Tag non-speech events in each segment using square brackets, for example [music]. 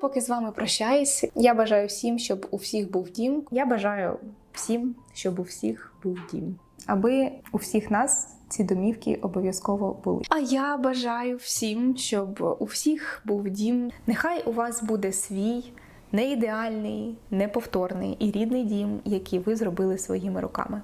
Поки з вами прощаюсь, я бажаю всім, щоб у всіх був дім. Я бажаю всім, щоб у всіх був дім. аби у всіх нас ці домівки обов'язково були. А я бажаю всім, щоб у всіх був дім. Нехай у вас буде свій не ідеальний, неповторний і рідний дім, який ви зробили своїми руками.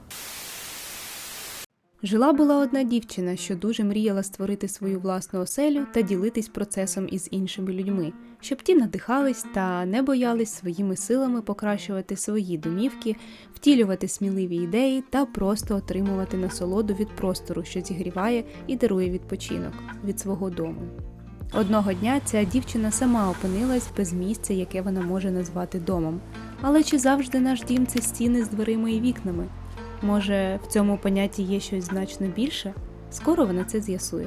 Жила була одна дівчина, що дуже мріяла створити свою власну оселю та ділитись процесом із іншими людьми, щоб ті надихались та не боялись своїми силами покращувати свої домівки, втілювати сміливі ідеї та просто отримувати насолоду від простору, що зігріває і дарує відпочинок від свого дому. Одного дня ця дівчина сама опинилась без місця, яке вона може назвати домом. Але чи завжди наш дім це стіни з дверима і вікнами? Може, в цьому понятті є щось значно більше? Скоро вона це з'ясує.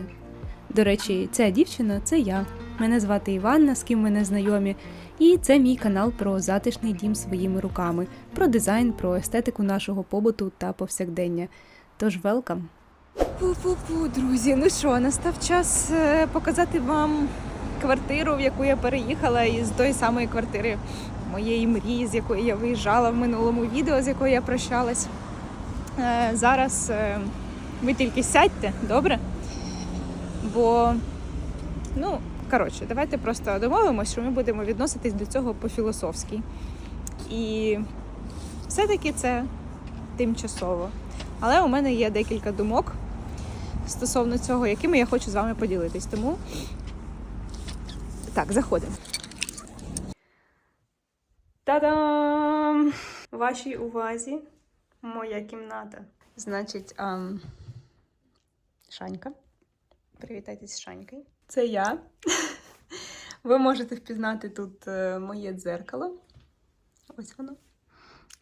До речі, ця дівчина це я. Мене звати Іванна, з ким ми не знайомі, і це мій канал про затишний дім своїми руками, про дизайн, про естетику нашого побуту та повсякдення. Тож велкам! Пу-пу-пу, друзі, ну що, настав час е, показати вам квартиру, в яку я переїхала із тої самої квартири моєї мрії, з якої я виїжджала в минулому відео, з якою я прощалась. Е, Зараз е, ви тільки сядьте, добре? Бо, ну, коротше, давайте просто домовимося, що ми будемо відноситись до цього по-філософськи. І все-таки це тимчасово. Але у мене є декілька думок стосовно цього, якими я хочу з вами поділитись. Тому так, заходимо. Та-дам! Вашій увазі моя кімната. Значить, ам... Шанька. Привітайтесь з Шанькою. Це я. Ви можете впізнати тут е, моє дзеркало. Ось воно.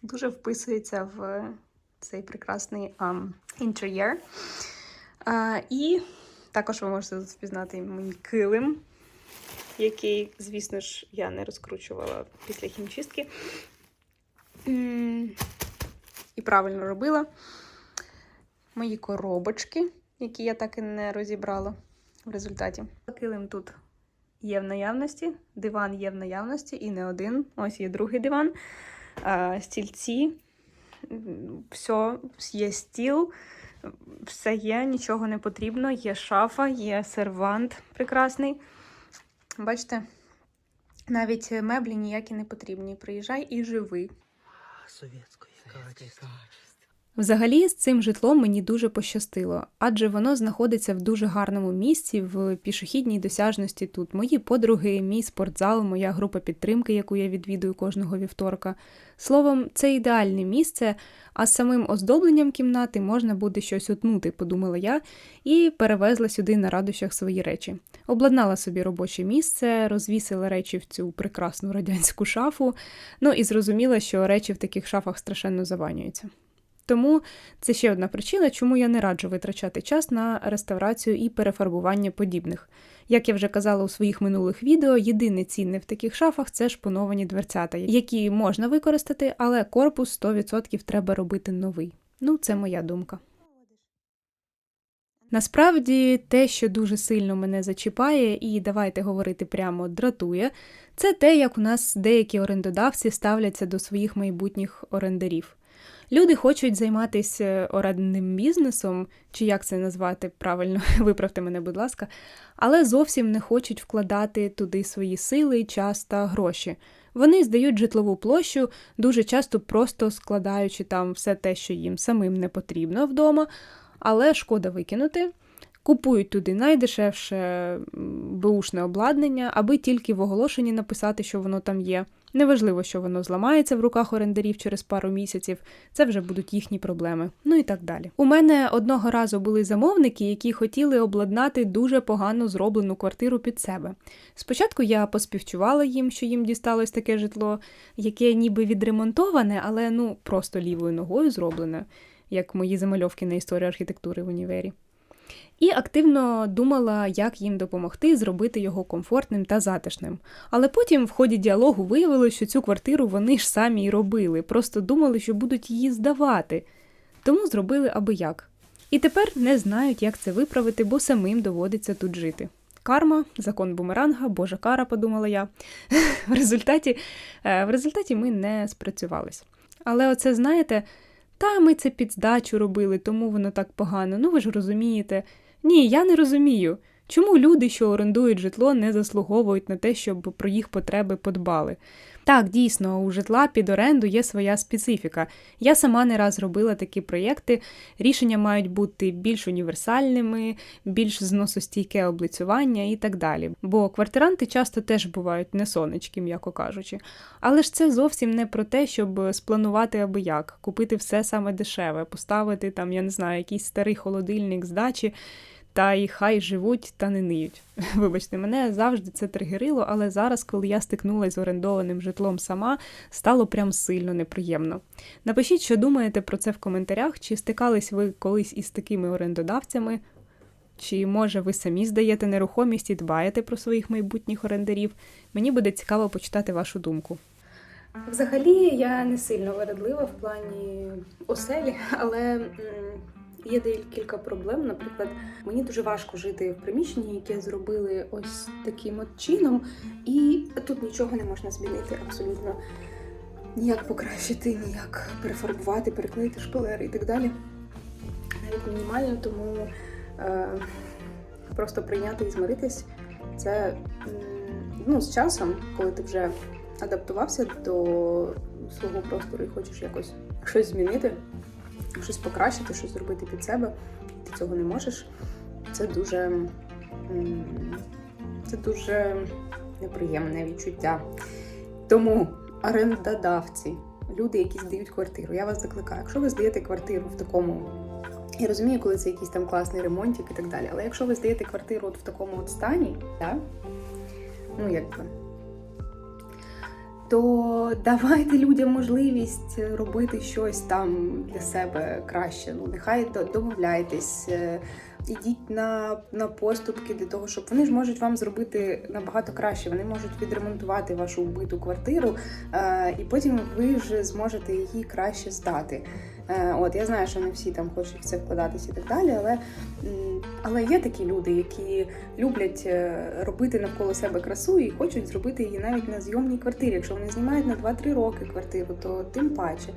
Дуже вписується в цей прекрасний um, інтер'єр. А, і також ви можете тут впізнати мій килим, який, звісно ж, я не розкручувала після хімчистки. Правильно робила. Мої коробочки, які я так і не розібрала в результаті. Килим тут є в наявності, диван є в наявності, і не один. Ось є другий диван. Стільці, все, є стіл, все є, нічого не потрібно. Є шафа, є сервант прекрасний. Бачите, навіть меблі ніякі не потрібні. Приїжджай і живи. Советское качество. Взагалі, з цим житлом мені дуже пощастило, адже воно знаходиться в дуже гарному місці, в пішохідній досяжності тут. Мої подруги, мій спортзал, моя група підтримки, яку я відвідую кожного вівторка. Словом, це ідеальне місце, а з самим оздобленням кімнати можна буде щось утнути, подумала я, і перевезла сюди на радощах свої речі. Обладнала собі робоче місце, розвісила речі в цю прекрасну радянську шафу, ну і зрозуміла, що речі в таких шафах страшенно заванюються. Тому це ще одна причина, чому я не раджу витрачати час на реставрацію і перефарбування подібних. Як я вже казала у своїх минулих відео, єдине цінне в таких шафах це шпоновані дверцята, які можна використати, але корпус 100% треба робити новий. Ну, це моя думка. Насправді, те, що дуже сильно мене зачіпає, і давайте говорити прямо дратує, це те, як у нас деякі орендодавці ставляться до своїх майбутніх орендарів. Люди хочуть займатися орендним бізнесом, чи як це назвати правильно, [laughs] виправте мене, будь ласка, але зовсім не хочуть вкладати туди свої сили, час та гроші. Вони здають житлову площу, дуже часто просто складаючи там все те, що їм самим не потрібно вдома, але шкода викинути. Купують туди найдешевше м, беушне обладнання, аби тільки в оголошенні написати, що воно там є. Неважливо, що воно зламається в руках орендарів через пару місяців, це вже будуть їхні проблеми. Ну і так далі. У мене одного разу були замовники, які хотіли обладнати дуже погано зроблену квартиру під себе. Спочатку я поспівчувала їм, що їм дісталось таке житло, яке ніби відремонтоване, але ну просто лівою ногою зроблене, як мої замальовки на історію архітектури в універі і активно думала, як їм допомогти зробити його комфортним та затишним. Але потім в ході діалогу виявилося, що цю квартиру вони ж самі й робили, просто думали, що будуть її здавати. Тому зробили аби як. І тепер не знають, як це виправити, бо самим доводиться тут жити. Карма, закон бумеранга, божа кара, подумала я. [laughs] В результаті, е, в результаті ми не спрацювались. Але оце, знаєте, та ми це під здачу робили, тому воно так погано. Ну ви ж розумієте. Ні, я не розумію. Чому люди, що орендують житло, не заслуговують на те, щоб про їх потреби подбали? Так, дійсно, у житла під оренду є своя специфіка. Я сама не раз робила такі проєкти. Рішення мають бути більш універсальними, більш зносостійке облицювання і так далі. Бо квартиранти часто теж бувають не сонечки, м'яко кажучи. Але ж це зовсім не про те, щоб спланувати аби як, купити все саме дешеве, поставити там, я не знаю, якийсь старий холодильник з дачі. Та й хай живуть та не ниють. [laughs] Вибачте, мене завжди це тригерило, але зараз, коли я стикнулася з орендованим житлом сама, стало прям сильно неприємно. Напишіть, що думаєте про це в коментарях, чи стикались ви колись із такими орендодавцями, чи може ви самі здаєте нерухомість і дбаєте про своїх майбутніх орендарів. Мені буде цікаво почитати вашу думку. Взагалі я не сильно вередлива в плані оселі, але є декілька проблем. Наприклад, мені дуже важко жити в приміщенні, яке зробили ось таким от чином, і тут нічого не можна змінити абсолютно. Ніяк покращити, ніяк перефарбувати, переклеїти шпалери і так далі. Навіть мінімально, тому е, просто прийняти і змиритись. Це ну, з часом, коли ти вже адаптувався до свого простору і хочеш якось щось змінити, щось покращити, щось зробити під себе, ти цього не можеш. Це дуже, це дуже неприємне відчуття. Тому орендодавці, люди, які здають квартиру, я вас закликаю, якщо ви здаєте квартиру в такому. Я розумію, коли це якийсь там класний ремонтик і так далі. Але якщо ви здаєте квартиру от в такому от стані, да? ну якби, то давайте людям можливість робити щось там для себе краще. Ну, нехай домовляйтесь, е, ідіть на, на поступки для того, щоб вони ж можуть вам зробити набагато краще. Вони можуть відремонтувати вашу вбиту квартиру, е, і потім ви ж зможете її краще здати. Е, От я знаю, що не всі там хочуть в це вкладатися і так далі, але, але є такі люди, які люблять е, робити навколо себе красу і хочуть зробити її навіть на зйомній квартирі. Якщо вони знімають на 2-3 роки квартиру, то тим паче.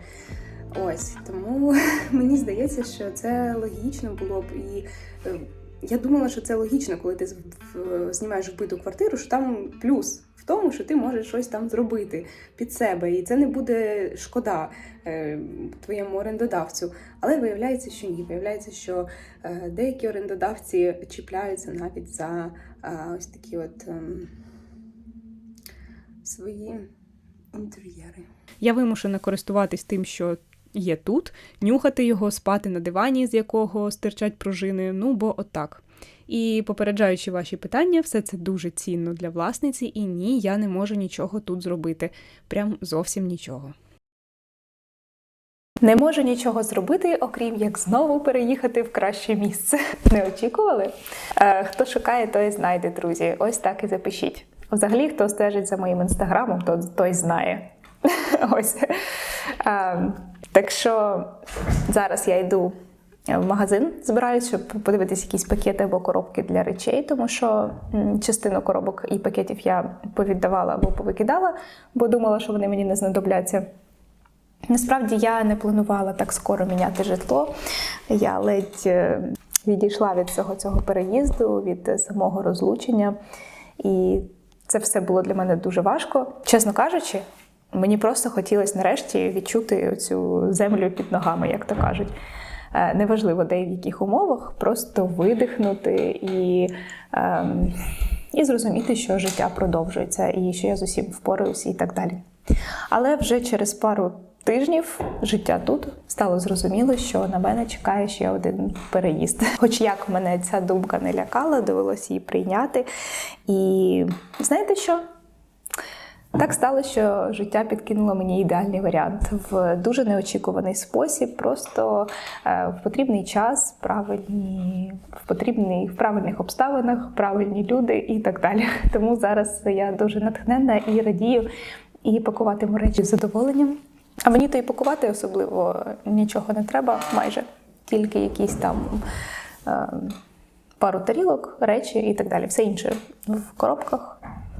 Ось тому [laughs] мені здається, що це логічно було б і. е, Я думала, що це логічно, коли ти знімаєш вбиту квартиру, що там плюс тому, що ти можеш щось там зробити під себе, і це не буде шкода е, твоєму орендодавцю. Але виявляється, що ні. Виявляється, що е, деякі орендодавці чіпляються навіть за е, ось такі от ем, свої інтер'єри. Я вимушена користуватись тим, що є тут, нюхати його, спати на дивані, з якого стирчать пружини. Ну бо отак. І попереджаючи ваші питання, все це дуже цінно для власниці, і ні, я не можу нічого тут зробити. Прям зовсім нічого. Не можу нічого зробити, окрім як знову переїхати в краще місце. [laughs] Не очікували? Е, хто шукає, той знайде, друзі. Ось так і запишіть. Взагалі, хто стежить за моїм інстаграмом, то той знає. [laughs] Ось. Е, так що зараз я йду в магазин, збираюсь, щоб подивитися якісь пакети або коробки для речей, тому що частину коробок і пакетів я повіддавала або повикидала, бо думала, що вони мені не знадобляться. Насправді я не планувала так скоро міняти житло. Я ледь е, відійшла від всього цього переїзду, від самого розлучення. І це все було для мене дуже важко. Чесно кажучи, мені просто хотілося нарешті відчути цю землю під ногами, як то кажуть. Е, Неважливо, де і в яких умовах, просто видихнути і, ем, і зрозуміти, що життя продовжується і що я з усім впораюся і так далі. Але вже через пару тижнів життя тут стало зрозуміло, що на мене чекає ще один переїзд. [laughs] Хоч як мене ця думка не лякала, довелося її прийняти. І знаєте що? Так сталося, що життя підкинуло мені ідеальний варіант в дуже неочікуваний спосіб, просто е, в потрібний час, правильні, в потрібний, в правильних обставинах, правильні люди і так далі. [laughs] Тому зараз я дуже натхненна і радію і пакуватиму речі з задоволенням. А мені то і пакувати особливо нічого не треба майже, тільки якісь там. е, пару тарілок, речі і так далі. Все інше в коробках.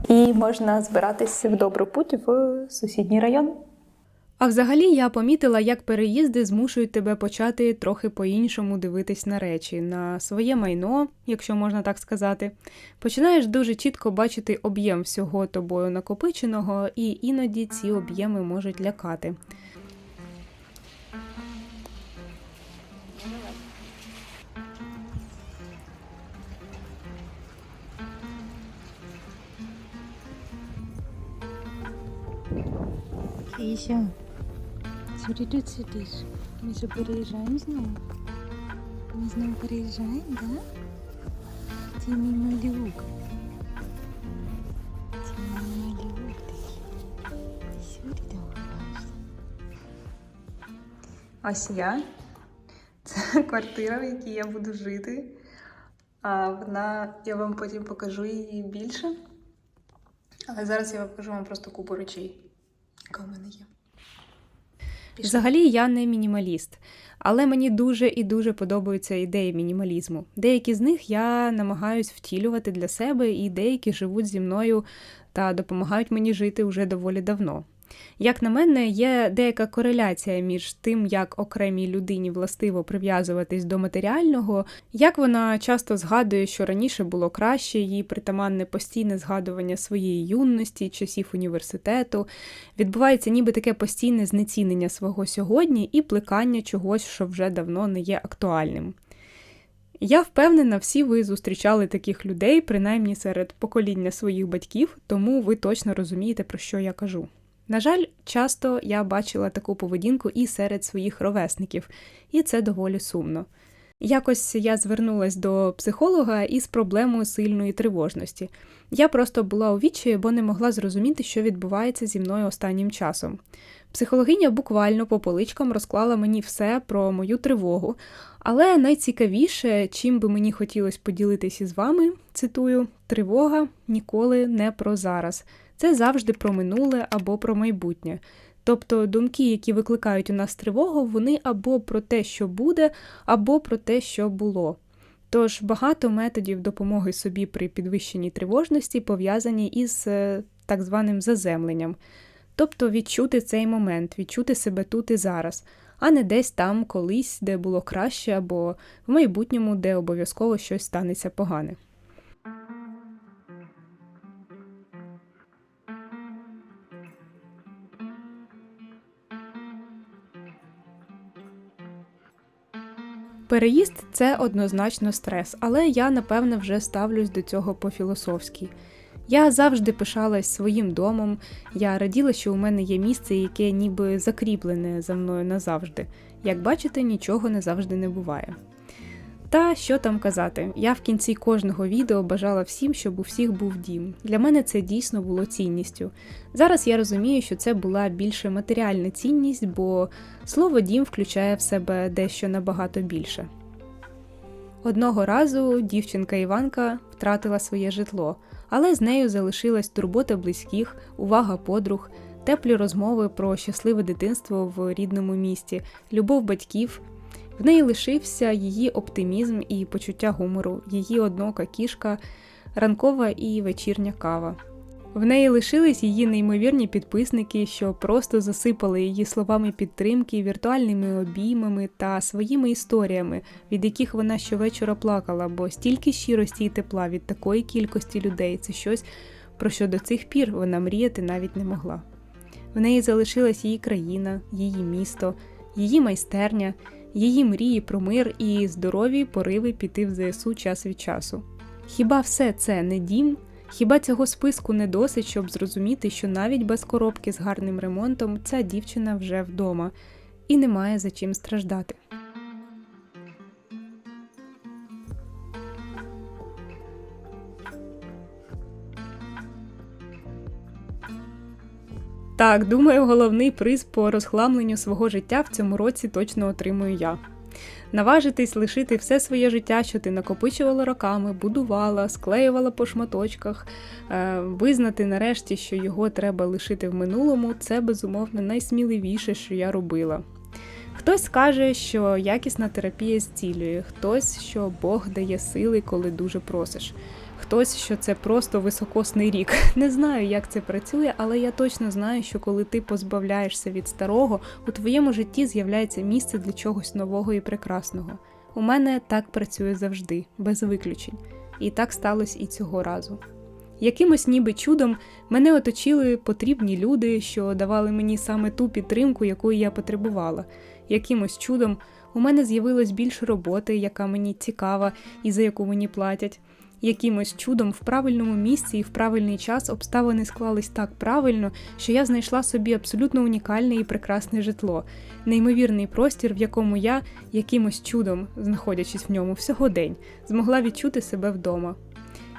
І можна збиратися в добру путь в сусідній район. А взагалі я помітила, як переїзди змушують тебе почати трохи по-іншому дивитись на речі, на своє майно, якщо можна так сказати. Починаєш дуже чітко бачити об'єм всього тобою накопиченого, і іноді ці об'єми можуть лякати. Кейся, куди ти сидиш? Ми же переїжджаємо знову? Ми знову переїжджаємо, да? Ти мій малюк. Ти мій малюк сюди давай. Ось я. Це квартира, в якій я буду жити. А вона, я вам потім покажу її більше. Але зараз я покажу вам просто купу речей, яка в мене є. Пішли. Взагалі я не мінімаліст, але мені дуже і дуже подобаються ідеї мінімалізму. Деякі з них я намагаюсь втілювати для себе, і деякі живуть зі мною та допомагають мені жити уже доволі давно. Як на мене, є деяка кореляція між тим, як окремій людині властиво прив'язуватись до матеріального, як вона часто згадує, що раніше було краще, їй притаманне постійне згадування своєї юності, часів університету, відбувається ніби таке постійне знецінення свого сьогодні і плекання чогось, що вже давно не є актуальним. Я впевнена, всі ви зустрічали таких людей, принаймні серед покоління своїх батьків, тому ви точно розумієте, про що я кажу. На жаль, часто я бачила таку поведінку і серед своїх ровесників, і це доволі сумно. Якось я звернулась до психолога із проблемою сильної тривожності. Я просто була у відчаї, бо не могла зрозуміти, що відбувається зі мною останнім часом. Психологиня буквально по поличкам розклала мені все про мою тривогу, але найцікавіше, чим би мені хотілося поділитися з вами, цитую: тривога ніколи не про зараз. Це завжди про минуле або про майбутнє. Тобто думки, які викликають у нас тривогу, вони або про те, що буде, або про те, що було. Тож багато методів допомоги собі при підвищенні тривожності пов'язані із е, так званим заземленням. Тобто відчути цей момент, відчути себе тут і зараз, а не десь там, колись, де було краще, або в майбутньому, де обов'язково щось станеться погане. Переїзд це однозначно стрес, але я напевне вже ставлюсь до цього по-філософськи. Я завжди пишалась своїм домом, я раділа, що у мене є місце, яке ніби закріплене за мною назавжди. Як бачите, нічого не завжди не буває. Та що там казати, я в кінці кожного відео бажала всім, щоб у всіх був дім. Для мене це дійсно було цінністю. Зараз я розумію, що це була більше матеріальна цінність, бо слово дім включає в себе дещо набагато більше. Одного разу дівчинка Іванка втратила своє житло, але з нею залишилась турбота близьких, увага подруг, теплі розмови про щасливе дитинство в рідному місті, любов батьків. В неї лишився її оптимізм і почуття гумору, її однока кішка, ранкова і вечірня кава. В неї лишились її неймовірні підписники, що просто засипали її словами підтримки, віртуальними обіймами та своїми історіями, від яких вона щовечора плакала, бо стільки щирості і тепла від такої кількості людей це щось, про що до цих пір вона мріяти навіть не могла. В неї залишилась її країна, її місто, її майстерня, її мрії про мир і здорові пориви піти в ЗСУ час від часу. Хіба все це не дім? Хіба цього списку не досить, щоб зрозуміти, що навіть без коробки з гарним ремонтом ця дівчина вже вдома і не має за чим страждати. Так, думаю, головний приз по розхламленню свого життя в цьому році точно отримую я. Наважитись лишити все своє життя, що ти накопичувала роками, будувала, склеювала по шматочках, е, визнати нарешті, що його треба лишити в минулому, це безумовно найсміливіше, що я робила. Хтось скаже, що якісна терапія зцілює, хтось, що Бог дає сили, коли дуже просиш. Хтось, що це просто високосний рік. Не знаю, як це працює, але я точно знаю, що коли ти позбавляєшся від старого, у твоєму житті з'являється місце для чогось нового і прекрасного. У мене так працює завжди, без виключень. І так сталося і цього разу. Якимось ніби чудом мене оточили потрібні люди, що давали мені саме ту підтримку, якої я потребувала. Якимось чудом у мене з'явилось більше роботи, яка мені цікава і за яку мені платять. Якимось чудом в правильному місці і в правильний час обставини склались так правильно, що я знайшла собі абсолютно унікальне і прекрасне житло, неймовірний простір, в якому я якимось чудом, знаходячись в ньому всього день, змогла відчути себе вдома.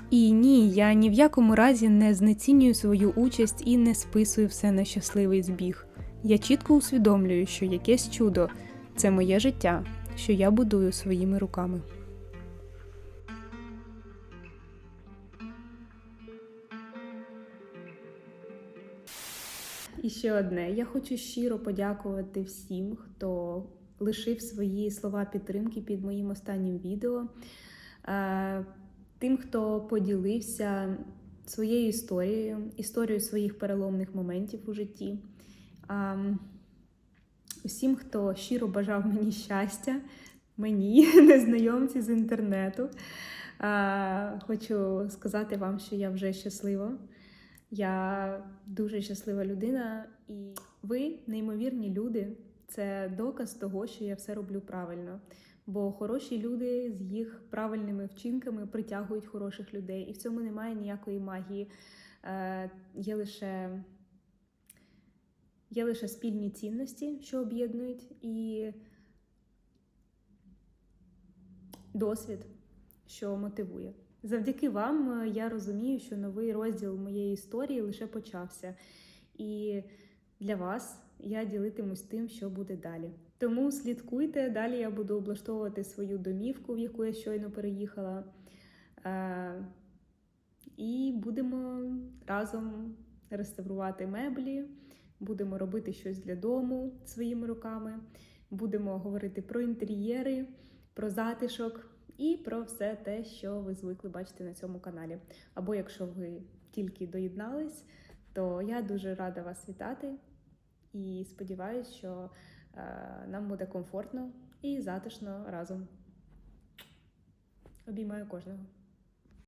І ні, я ні в якому разі не знецінюю свою участь і не списую все на щасливий збіг. Я чітко усвідомлюю, що якесь чудо це моє життя, що я будую своїми руками. І ще одне. Я хочу щиро подякувати всім, хто лишив свої слова підтримки під моїм останнім відео. Е, Тим, хто поділився своєю історією, історією своїх переломних моментів у житті. Усім, хто щиро бажав мені щастя, мені, [laughs] незнайомці з інтернету. Хочу сказати вам, що я вже щаслива. Я дуже щаслива людина, і ви, неймовірні люди, це доказ того, що я все роблю правильно. Бо хороші люди з їх правильними вчинками притягують хороших людей, і в цьому немає ніякої магії. Е, є лише є лише спільні цінності, що об'єднують, і досвід, що мотивує. Завдяки вам е, я розумію, що новий розділ моєї історії лише почався. І для вас я ділитимусь тим, що буде далі. Тому слідкуйте, далі я буду облаштовувати свою домівку, в яку я щойно переїхала. Е, і будемо разом реставрувати меблі, будемо робити щось для дому своїми руками, будемо говорити про інтер'єри, про затишок і про все те, що ви звикли бачити на цьому каналі. Або якщо ви тільки доєднались, то я дуже рада вас вітати і сподіваюся, що е, нам буде комфортно і затишно разом. Обіймаю кожного.